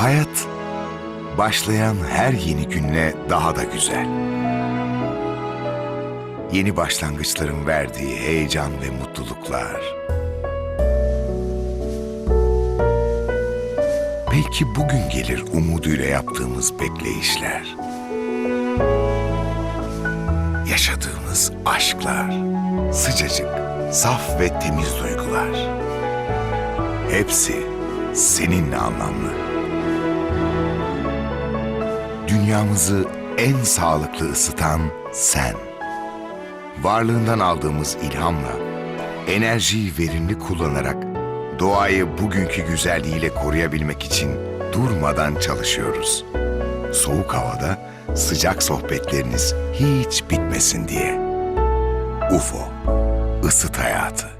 Hayat başlayan her yeni günle daha da güzel. Yeni başlangıçların verdiği heyecan ve mutluluklar. Belki bugün gelir umuduyla yaptığımız bekleyişler. Yaşadığımız aşklar, sıcacık, saf ve temiz duygular. Hepsi seninle anlamlı. Dünyamızı en sağlıklı ısıtan sen. Varlığından aldığımız ilhamla, enerjiyi verimli kullanarak doğayı bugünkü güzelliğiyle koruyabilmek için durmadan çalışıyoruz. Soğuk havada sıcak sohbetleriniz hiç bitmesin diye. UFO, ısıt hayatı.